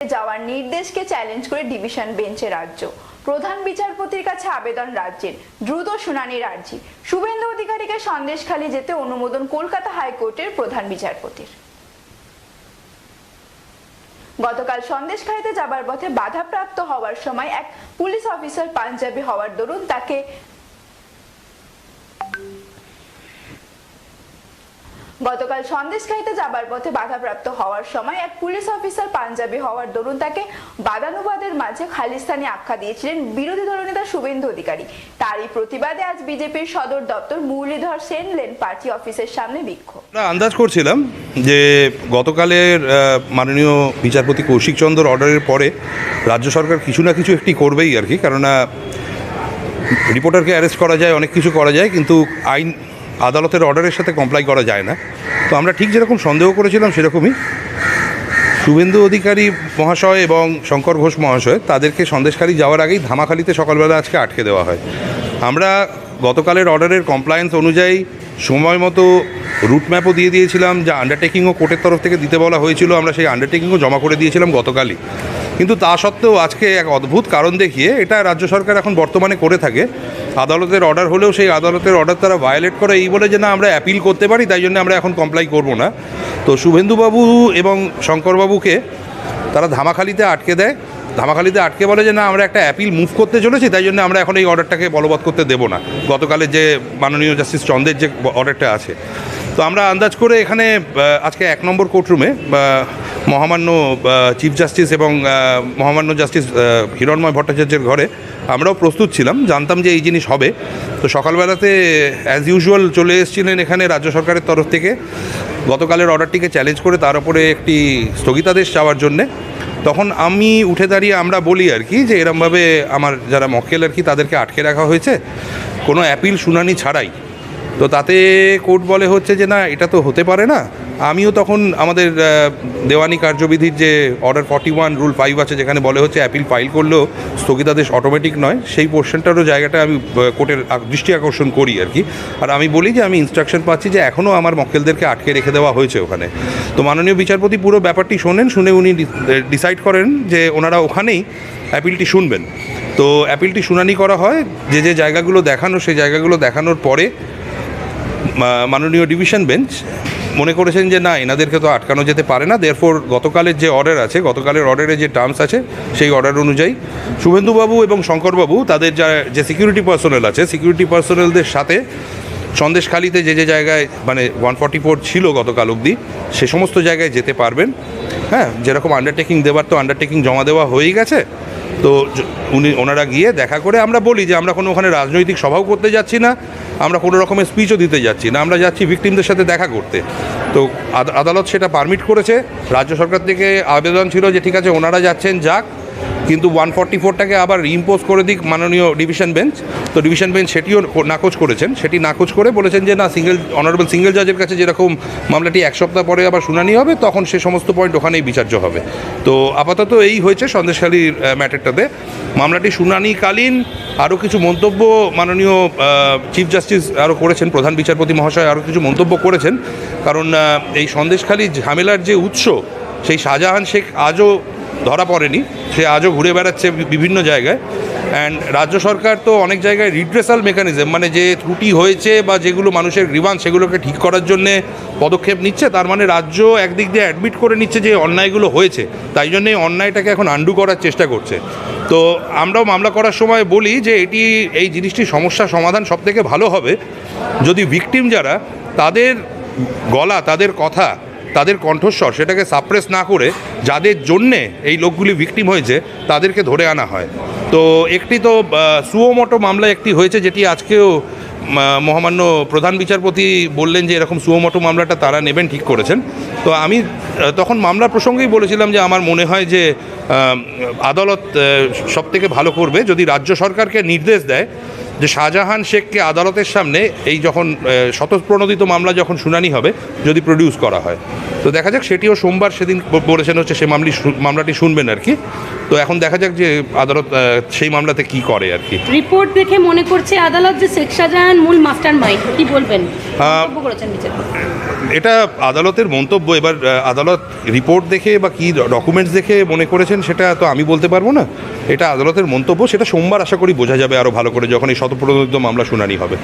যাওয়ার নির্দেশকে চ্যালেঞ্জ করে ডিভিশন বেঞ্চে রাজ্য। প্রধান বিচারপতির কাছে আবেদন রাজ্যের। দ্রুত শুনানির আর্জি শুভেন্দু অধিকারীকে সন্দেশখালী যেতে অনুমোদন কলকাতা হাইকোর্টের প্রধান বিচারপতির। গতকাল সন্দেশখালীতে যাবার পথে বাধাপ্রাপ্ত হওয়ার সময় এক পুলিশ অফিসার পাঞ্জাবি হওয়ার দরুন তাকে গতকাল সন্দেশখালীতে যাবার পথে বাধাপ্রাপ্ত হওয়ার সময় এক পুলিশ অফিসার পাঞ্জাবি হওয়ার দরুন তাকে বাদানুবাদের মাঝে খালিস্তানি আখ্যা দিয়েছিলেন বিরোধী দলনেতা শুভেন্দু অধিকারী। তারই প্রতিবাদে আজ বিজেপির সদর দপ্তর মুরলীধর সেন লেন পার্টি অফিসের সামনে বিক্ষোভ। আন্দাজ করছিলাম যে গতকালের মাননীয় বিচারপতি কৌশিক চন্দ্র অর্ডারের পরে রাজ্য সরকার কিছু না কিছু একটি করবেই আর কি। কেননা রিপোর্টারকে অ্যারেস্ট করা যায়, অনেক কিছু করা যায়, কিন্তু আইন আদালতের অর্ডারের সাথে কমপ্লাই করা যায় না। তো আমরা ঠিক যেরকম সন্দেহ করেছিলাম সেরকমই। শুভেন্দু অধিকারী মহাশয় এবং শঙ্কর ঘোষ মহাশয় তাদেরকে সন্দেশখালী যাওয়ার আগেই ধামাখালিতে সকালবেলা আজকে আটকে দেওয়া হয়। আমরা গতকালের অর্ডারের কমপ্লায়েন্স অনুযায়ী সময় মতো রুট ম্যাপও দিয়ে দিয়েছিলাম, যা আন্ডারটেকিংও কোর্টের তরফ থেকে দিতে বলা হয়েছিল। আমরা সেই আন্ডারটেকিংও জমা করে দিয়েছিলাম গতকালই। কিন্তু তা সত্ত্বেও আজকে এক অদ্ভুত কারণ দেখিয়ে এটা রাজ্য সরকার এখন বর্তমানে করে থাকে। আদালতের অর্ডার হলেও সেই আদালতের অর্ডার তারা ভায়োলেট করে। এই বলে যে না, আমরা অ্যাপিল করতে পারি, তাই জন্য আমরা এখন কমপ্লাই করব না। তো শুভেন্দুবাবু এবং শঙ্করবাবুকে তারা ধামাখালিতে আটকে দেয়। ধামাখালিতে আটকে বলে যে না, আমরা একটা অ্যাপিল মুভ করতে চলেছি, তাই জন্য আমরা এখন এই অর্ডারটাকে বলবৎ করতে দেবো না। গতকালের যে মাননীয় জাস্টিস চন্দ্রের যে অর্ডারটা আছে। তো আমরা আন্দাজ করে এখানে আজকে এক নম্বর কোর্টরুমে মহামান্য চিফ জাস্টিস এবং মহামান্য জাস্টিস হিরণময় ভট্টাচার্যের ঘরে আমরাও প্রস্তুত ছিলাম, জানতাম যে এই জিনিস হবে। তো সকালবেলাতে অ্যাজ ইউজুয়াল চলে এসেছিলেন এখানে রাজ্য সরকারের তরফ থেকে। গতকালের অর্ডারটিকে চ্যালেঞ্জ করে তার উপরে একটি স্থগিতাদেশ চাওয়ার জন্যে। তখন আমি উঠে দাঁড়িয়ে আমরা বলি আর কি যে এরমভাবে আমার যারা মক্কেল আর কি তাদেরকে আটকে রাখা হয়েছে। কোনো অ্যাপিল শুনানি ছাড়াই। তো তাতে কোর্ট বলে হচ্ছে যে না, এটা তো হতে পারে না। আমিও তখন আমাদের দেওয়ানি কার্যবিধির যে order forty one rule five আছে, যেখানে বলে হচ্ছে অ্যাপিল ফাইল করলেও স্থগিতাদেশ অটোমেটিক নয়, সেই পোর্শনটারও জায়গাটা আমি কোর্টের দৃষ্টি আকর্ষণ করি আর কি। আর আমি বলি যে, আমি ইনস্ট্রাকশন পাচ্ছি যে এখনও আমার মক্কেলদেরকে আটকে রেখে দেওয়া হয়েছে ওখানে। তো মাননীয় বিচারপতি পুরো ব্যাপারটি শোনেন, শুনে উনি ডিসাইড করেন যে, ওনারা ওখানেই অ্যাপিলটি শুনবেন। তো অ্যাপিলটি শুনানি করা হয়, যে যে জায়গাগুলো দেখানো, সেই জায়গাগুলো দেখানোর পরে মাননীয় ডিভিশন বেঞ্চ মনে করেছেন যে না, এনাদেরকে তো আটকানো যেতে পারে না। দেয়ারফোর গতকালের যে অর্ডার আছে, গতকালের অর্ডারে যে টার্মস আছে, সেই অর্ডার অনুযায়ী শুভেন্দুবাবু এবং শঙ্করবাবু তাদের যা, যে সিকিউরিটি পার্সোনেল আছে সিকিউরিটি পার্সোনেলদের সাথে সন্দেশখালিতে যে যে জায়গায় মানে ওয়ান ফর্টি ফোর ছিল গতকাল অবধি, সে সমস্ত জায়গায় যেতে পারবেন। হ্যাঁ যেরকম আন্ডারটেকিং দেওয়ার তো আন্ডারটেকিং জমা দেওয়া হয়েই গেছে। তো উনি ওনারা গিয়ে দেখা করে আমরা বলি যে আমরা কোনো ওখানে রাজনৈতিক সভাও করতে যাচ্ছি না, আমরা কোনো রকমের স্পিচও দিতে যাচ্ছি না, আমরা যাচ্ছি ভিকটিমদের সাথে দেখা করতে। তো আদালত সেটা পারমিট করেছে, রাজ্য সরকার থেকে আবেদন ছিল যে ঠিক আছে, ওনারা যাচ্ছেন, যাক কিন্তু ওয়ান ফর্টি ফোরটাকে আবার ইম্পোজ করে দিক মাননীয় ডিভিশন বেঞ্চ তো ডিভিশন বেঞ্চ সেটিও নাকচ করেছেন। সেটি নাকচ করে বলেছেন যে, না সিঙ্গেল অনারেবল সিঙ্গেল জাজের কাছে যেরকম মামলাটি এক সপ্তাহ পরে আবার শুনানি হবে, তখন সে সমস্ত পয়েন্ট ওখানেই বিচার্য হবে। তো আপাতত এই হয়েছে সন্দেশখালীর ম্যাটারটাতে। মামলাটি শুনানিকালীন আরও কিছু মন্তব্য মাননীয় চিফ জাস্টিস আরও করেছেন, প্রধান বিচারপতি মহাশয় আরও কিছু মন্তব্য করেছেন। কারণ এই সন্দেশখালী ঝামেলার যে উৎস, সেই শাহজাহান শেখ আজও ধরা পড়েনি। সে আজও ঘুরে বেড়াচ্ছে বিভিন্ন জায়গায়। অ্যান্ড রাজ্য সরকার তো অনেক জায়গায় রিড্রেসাল মেকানিজম মানে যে ত্রুটি হয়েছে বা যেগুলো মানুষের গ্রিভান্স সেগুলোকে ঠিক করার জন্যে পদক্ষেপ নিচ্ছে। তার মানে রাজ্য একদিক দিয়ে অ্যাডমিট করে নিচ্ছে যে অন্যায়গুলো হয়েছে। তাই জন্যে অন্যায়টাকে এখন আন্ডু করার চেষ্টা করছে। তো আমরাও মামলা করার সময় বলি যে এটি, এই জিনিসটির সমস্যা সমাধান সবথেকে ভালো হবে। যদি ভিকটিম যারা, তাদের গলা, তাদের কথা তাদের কণ্ঠস্বর সেটাকে সাপ্রেস না করে যাদের জন্যে এই লোকগুলি ভিকটিম হয়েছে, তাদেরকে ধরে আনা হয়। তো একটি তো সুয়োমটো মামলা একটি হয়েছে যেটি আজকেও মহামান্য প্রধান বিচারপতি বললেন যে এরকম সুয়োমটো মামলাটা তারা নেবেন, ঠিক করেছেন। তো আমি তখন মামলা প্রসঙ্গেই বলেছিলাম যে আমার মনে হয় যে আদালত সব থেকে ভালো করবে যদি রাজ্য সরকারকে নির্দেশ দেয় যে শাহজাহান শেখকে আদালতের সামনে এই যখন স্বতঃপ্রণোদিত মামলা যখন শুনানি হবে যদি প্রডিউস করা হয়। তো দেখা যাক সেটিও সোমবার সেদিন বলেছেন হচ্ছে সে মামলি মামলাটি শুনবেন আর কি। তো এখন দেখা যাক যে আদালত সেই মামলাতে কি করে আর কি। রিপোর্ট দেখে মনে করছে আদালত যে শেখ শাহজাহান মূল মাস্টার মাইন্ড কি বলবেন? করেছেন বিচারপতি। এটা আদালতের মন্তব্য, এবার আদালত রিপোর্ট দেখে বা কী ডকুমেন্টস দেখে মনে করেছেন সেটা তো আমি বলতে পারব না। এটা আদালতের মন্তব্য, সেটা সোমবার আশা করি বোঝা যাবে আরও ভালো করে, যখন এই শতপ্রণোদিত মামলা শুনানি হবে।